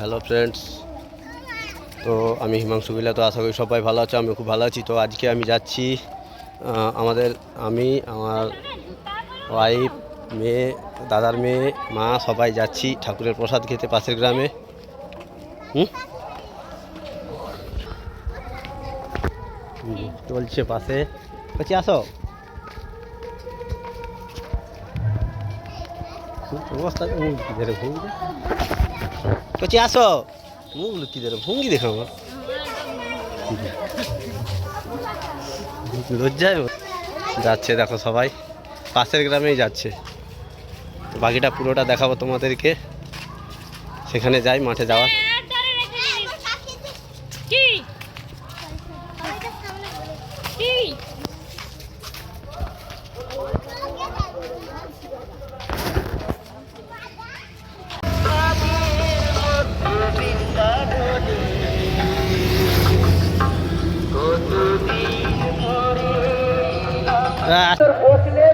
Hello friends. তো আমি হিমাংশু বিলা তো আশা করি সবাই ভালো আছো আমি খুব ভালো আছি। তো আজকে আমি যাচ্ছি আমাদের, আমি, আমার ওয়াইফ মেয়ে, দাদার মেয়ে, মা, সবাই যাচ্ছি ঠাকুরের প্রসাদ খেতে পাশের গ্রামে। হুম? চলছে পাশে। বলছি, আসো। অবস্থা মুখ আস। মুখ লুকি ধরে ভঙ্গি দেখো আমার। লজ্জায়। যাচ্ছে, দেখো সবাই। পাশের গ্রামেই যাচ্ছে। বাকিটা পুরোটা দেখাবো তোমাদেরকে। সেখানে যাই, মাঠে যাওয়া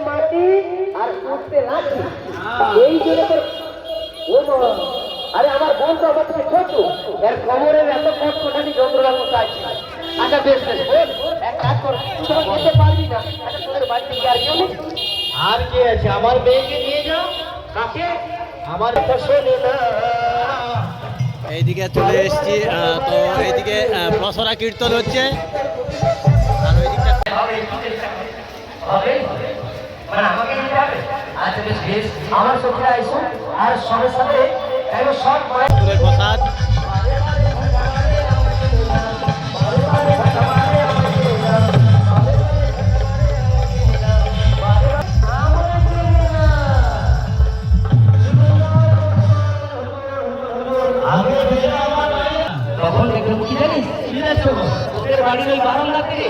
মাটি আর এই আরে আমার বোন তো আমার থেকে ছোট। এর কোমরের এত কট কোটানি যন্ত্রণা করতে আছে আচ্ছা বেশ বেশ এক কাজ কর তুই পারবি না। আচ্ছা তোদের বাড়িতে কি আর কেউ নেই? আর কে আছে? আমার মেয়েকে নিয়ে যাও। কাকে? আমার তো শোনে না। এইদিকে চলে এসেছি তো এইদিকে প্রসরা কীর্তন হচ্ছে। আর ওই দিকটা হবে? মানে আমাকে নিতে হবে? আচ্ছা বেশ বেশ। আমার সঙ্গে আইসো। আর সঙ্গে সাথে একবার সব প্রসাদ। তখন দেখলাম কি জানিস? বাড়ির ওই বারান্দাতে?